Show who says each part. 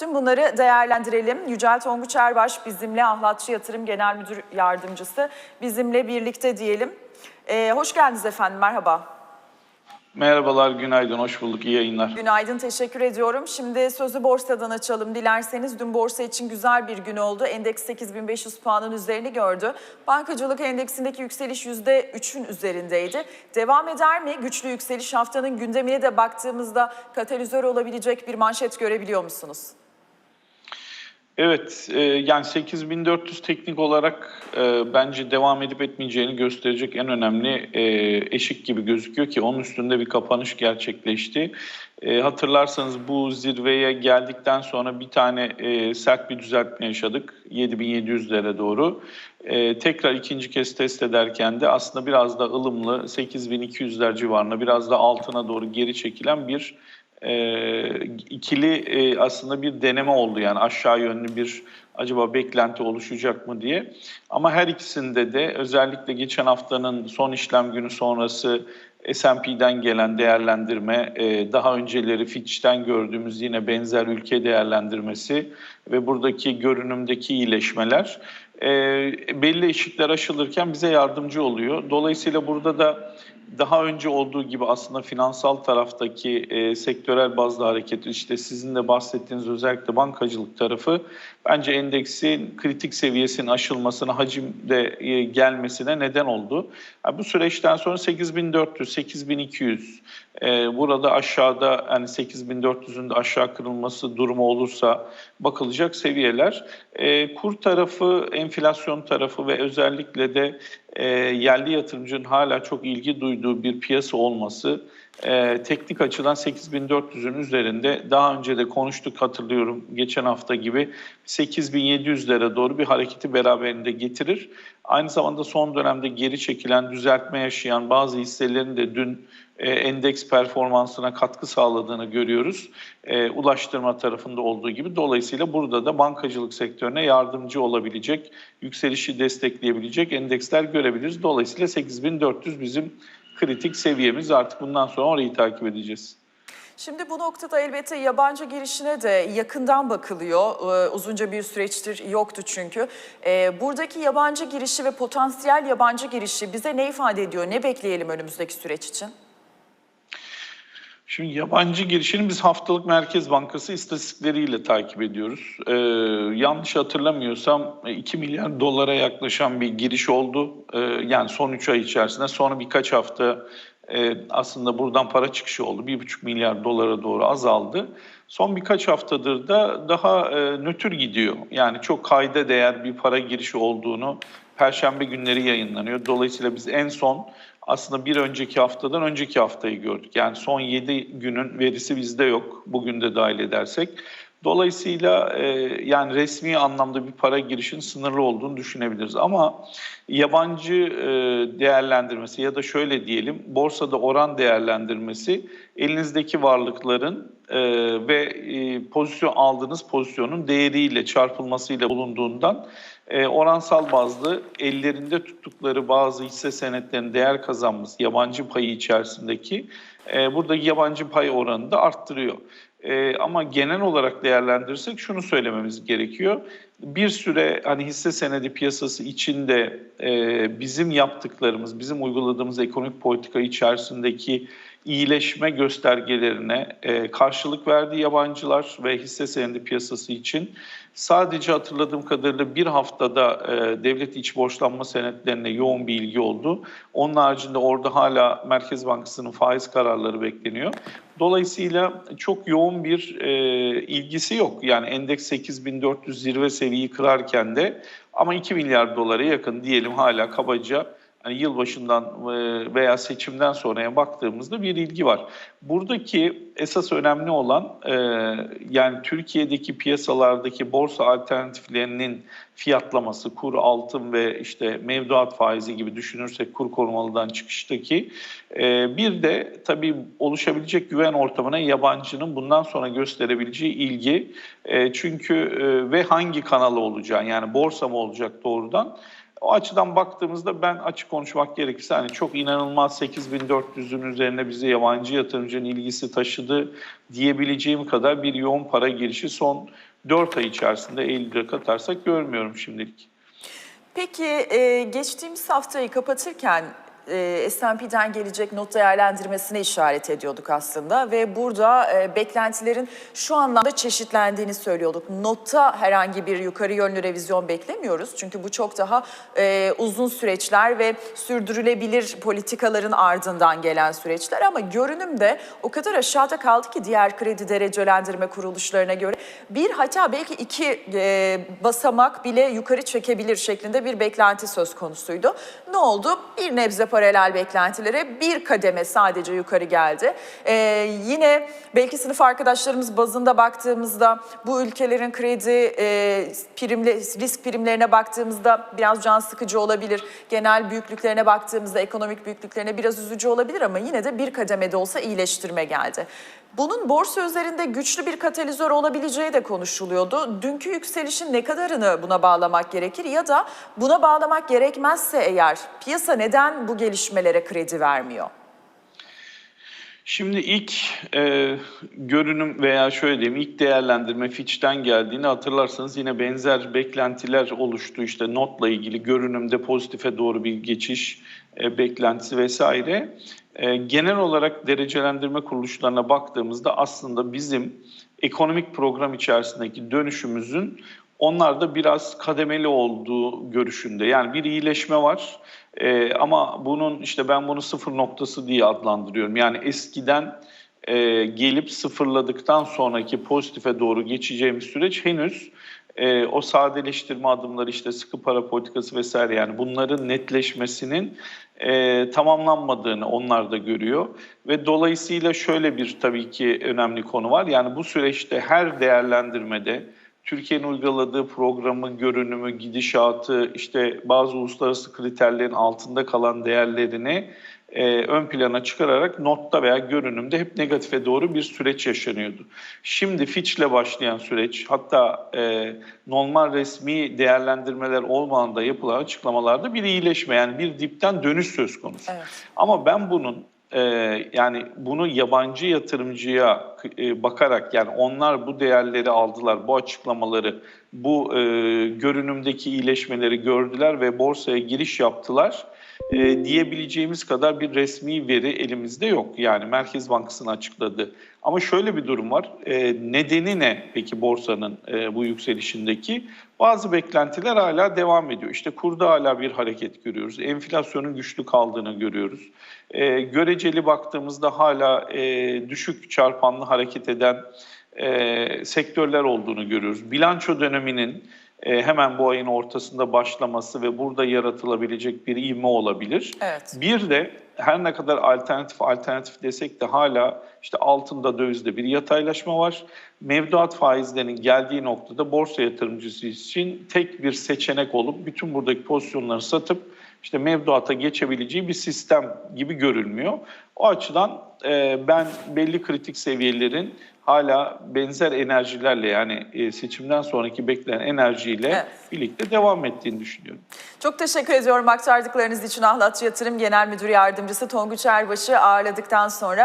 Speaker 1: Tüm bunları değerlendirelim. Yücel Tonguç Erbaş bizimle Ahlatçı Yatırım Genel Müdür Yardımcısı bizimle birlikte diyelim. Ee, hoş geldiniz efendim, merhaba.
Speaker 2: Merhabalar, günaydın, hoş bulduk, iyi yayınlar.
Speaker 1: Günaydın, teşekkür ediyorum. Şimdi sözü borsadan açalım dilerseniz. Dün borsa için güzel bir gün oldu. Endeks 8500 puanın üzerini gördü. Bankacılık endeksindeki yükseliş %3'ün üzerindeydi. Devam eder mi? Güçlü yükseliş haftanın gündemine de baktığımızda katalizör olabilecek bir manşet görebiliyor musunuz?
Speaker 2: Evet, e, yani 8400 teknik olarak e, bence devam edip etmeyeceğini gösterecek en önemli e, eşik gibi gözüküyor ki onun üstünde bir kapanış gerçekleşti. E, hatırlarsanız bu zirveye geldikten sonra bir tane e, sert bir düzeltme yaşadık 7700'lere doğru. E, tekrar ikinci kez test ederken de aslında biraz da ılımlı 8200'ler civarına biraz da altına doğru geri çekilen bir e, ikili e, aslında bir deneme oldu yani aşağı yönlü bir acaba beklenti oluşacak mı diye. Ama her ikisinde de özellikle geçen haftanın son işlem günü sonrası S&P'den gelen değerlendirme, e, daha önceleri Fitch'ten gördüğümüz yine benzer ülke değerlendirmesi ve buradaki görünümdeki iyileşmeler e, belli eşikler aşılırken bize yardımcı oluyor. Dolayısıyla burada da daha önce olduğu gibi aslında finansal taraftaki e, sektörel bazda hareket işte sizin de bahsettiğiniz özellikle bankacılık tarafı bence endeksin kritik seviyesinin aşılmasına hacimde e, gelmesine neden oldu. Yani bu süreçten sonra 8400 8200 e, burada aşağıda yani 8400'ün de aşağı kırılması durumu olursa bakılacak seviyeler. E, kur tarafı, enflasyon tarafı ve özellikle de e, yerli yatırımcının hala çok ilgi duyduğu bir piyasa olması e, teknik açıdan 8400'ün üzerinde daha önce de konuştuk hatırlıyorum geçen hafta gibi 8700'lere doğru bir hareketi beraberinde getirir. Aynı zamanda son dönemde geri çekilen, düzeltme yaşayan bazı hisselerin de dün e, endeks performansına katkı sağladığını görüyoruz. E, ulaştırma tarafında olduğu gibi. Dolayısıyla burada da bankacılık sektörüne yardımcı olabilecek, yükselişi destekleyebilecek endeksler görebiliriz. Dolayısıyla 8400 bizim kritik seviyemiz. Artık bundan sonra orayı takip edeceğiz.
Speaker 1: Şimdi bu noktada elbette yabancı girişine de yakından bakılıyor. Ee, uzunca bir süreçtir yoktu çünkü. Ee, buradaki yabancı girişi ve potansiyel yabancı girişi bize ne ifade ediyor? Ne bekleyelim önümüzdeki süreç için?
Speaker 2: Şimdi yabancı girişini biz haftalık Merkez Bankası istatistikleriyle takip ediyoruz. Ee, yanlış hatırlamıyorsam 2 milyar dolara yaklaşan bir giriş oldu. Ee, yani son 3 ay içerisinde. Sonra birkaç hafta e, aslında buradan para çıkışı oldu. 1,5 milyar dolara doğru azaldı. Son birkaç haftadır da daha e, nötr gidiyor. Yani çok kayda değer bir para girişi olduğunu Perşembe günleri yayınlanıyor. Dolayısıyla biz en son aslında bir önceki haftadan önceki haftayı gördük. Yani son 7 günün verisi bizde yok. Bugün de dahil edersek. Dolayısıyla e, yani resmi anlamda bir para girişin sınırlı olduğunu düşünebiliriz. Ama yabancı e, değerlendirmesi ya da şöyle diyelim borsada oran değerlendirmesi elinizdeki varlıkların e, ve e, pozisyon aldığınız pozisyonun değeriyle çarpılmasıyla bulunduğundan e, oransal bazlı ellerinde tuttukları bazı hisse senetlerinin değer kazanması yabancı payı içerisindeki e, buradaki yabancı pay oranını da arttırıyor. E, ama genel olarak değerlendirirsek şunu söylememiz gerekiyor. Bir süre hani hisse senedi piyasası içinde e, bizim yaptıklarımız, bizim uyguladığımız ekonomik politika içerisindeki iyileşme göstergelerine e, karşılık verdi yabancılar ve hisse senedi piyasası için. Sadece hatırladığım kadarıyla bir haftada e, devlet iç borçlanma senetlerine yoğun bir ilgi oldu. Onun haricinde orada hala Merkez Bankası'nın faiz kararları bekleniyor. Dolayısıyla çok yoğun bir e, ilgisi yok. Yani endeks 8400 zirve seviyeyi kırarken de ama 2 milyar dolara yakın diyelim hala kabaca hani yılbaşından e, veya seçimden sonraya baktığımızda bir ilgi var. Buradaki esas önemli olan e, yani Türkiye'deki piyasalardaki borsa alternatiflerinin fiyatlaması, kur altın ve işte mevduat faizi gibi düşünürsek kur korumalıdan çıkıştaki e, bir de tabii oluşabilecek güven ortamına yabancının bundan sonra gösterebileceği ilgi çünkü ve hangi kanalı olacağı yani borsa mı olacak doğrudan o açıdan baktığımızda ben açık konuşmak gerekirse hani çok inanılmaz 8400'ün üzerine bize yabancı yatırımcının ilgisi taşıdı diyebileceğim kadar bir yoğun para girişi son 4 ay içerisinde Eylül'e katarsak görmüyorum şimdilik.
Speaker 1: Peki e, geçtiğimiz haftayı kapatırken e, S&P'den gelecek not değerlendirmesine işaret ediyorduk aslında ve burada e, beklentilerin şu anlamda çeşitlendiğini söylüyorduk. Notta herhangi bir yukarı yönlü revizyon beklemiyoruz çünkü bu çok daha e, uzun süreçler ve sürdürülebilir politikaların ardından gelen süreçler ama görünümde o kadar aşağıda kaldı ki diğer kredi derecelendirme kuruluşlarına göre bir hatta belki iki e, basamak bile yukarı çekebilir şeklinde bir beklenti söz konusuydu. Ne oldu? Bir nebze paralel beklentilere bir kademe sadece yukarı geldi. E, yine belki sınıf arkadaşlarımız bazında baktığımızda bu ülkelerin kredi e, primle, risk primlerine baktığımızda biraz can sıkıcı olabilir. Genel büyüklüklerine baktığımızda ekonomik büyüklüklerine biraz üzücü olabilir ama yine de bir kademede olsa iyileştirme geldi. Bunun borsa üzerinde güçlü bir katalizör olabileceği de konuşuluyordu. Dünkü yükselişin ne kadarını buna bağlamak gerekir ya da buna bağlamak gerekmezse eğer piyasa neden bu gelişmelere kredi vermiyor?
Speaker 2: Şimdi ilk e, görünüm veya şöyle diyeyim ilk değerlendirme Fitch'ten geldiğini hatırlarsanız yine benzer beklentiler oluştu. İşte notla ilgili görünümde pozitife doğru bir geçiş e, beklentisi vesaire. E, genel olarak derecelendirme kuruluşlarına baktığımızda aslında bizim ekonomik program içerisindeki dönüşümüzün onlar da biraz kademeli olduğu görüşünde. Yani bir iyileşme var Ee, ama bunun işte ben bunu sıfır noktası diye adlandırıyorum. Yani eskiden e, gelip sıfırladıktan sonraki pozitife doğru geçeceğimiz süreç henüz e, o sadeleştirme adımları işte sıkı para politikası vesaire yani bunların netleşmesinin e, tamamlanmadığını onlar da görüyor. Ve dolayısıyla şöyle bir tabii ki önemli konu var. Yani bu süreçte her değerlendirmede Türkiye'nin uyguladığı programı, görünümü, gidişatı, işte bazı uluslararası kriterlerin altında kalan değerlerini e, ön plana çıkararak notta veya görünümde hep negatife doğru bir süreç yaşanıyordu. Şimdi Fitch'le başlayan süreç, hatta e, normal resmi değerlendirmeler olmadan da yapılan açıklamalarda bir iyileşme, yani bir dipten dönüş söz konusu.
Speaker 1: Evet.
Speaker 2: Ama ben bunun e, yani bunu yabancı yatırımcıya e, bakarak yani onlar bu değerleri aldılar, bu açıklamaları, bu e, görünümdeki iyileşmeleri gördüler ve borsaya giriş yaptılar e, diyebileceğimiz kadar bir resmi veri elimizde yok. Yani Merkez Bankası'nın açıkladığı. Ama şöyle bir durum var. E, nedeni ne peki borsanın e, bu yükselişindeki? Bazı beklentiler hala devam ediyor. İşte kurda hala bir hareket görüyoruz. Enflasyonun güçlü kaldığını görüyoruz. E, göreceli baktığımızda hala e, düşük çarpanlı hareket eden e, sektörler olduğunu görüyoruz. Bilanço döneminin e, hemen bu ayın ortasında başlaması ve burada yaratılabilecek bir ivme olabilir.
Speaker 1: Evet.
Speaker 2: Bir de her ne kadar alternatif alternatif desek de hala işte altında dövizde bir yataylaşma var. Mevduat faizlerinin geldiği noktada borsa yatırımcısı için tek bir seçenek olup bütün buradaki pozisyonları satıp işte mevduata geçebileceği bir sistem gibi görülmüyor. O açıdan e, ben belli kritik seviyelerin hala benzer enerjilerle yani e, seçimden sonraki beklenen enerjiyle
Speaker 1: Evet.
Speaker 2: birlikte devam ettiğini düşünüyorum.
Speaker 1: Çok teşekkür ediyorum aktardıklarınız için Ahlatçı Yatırım Genel Müdür Yardımcısı Tonguç Erbaş'ı ağırladıktan sonra.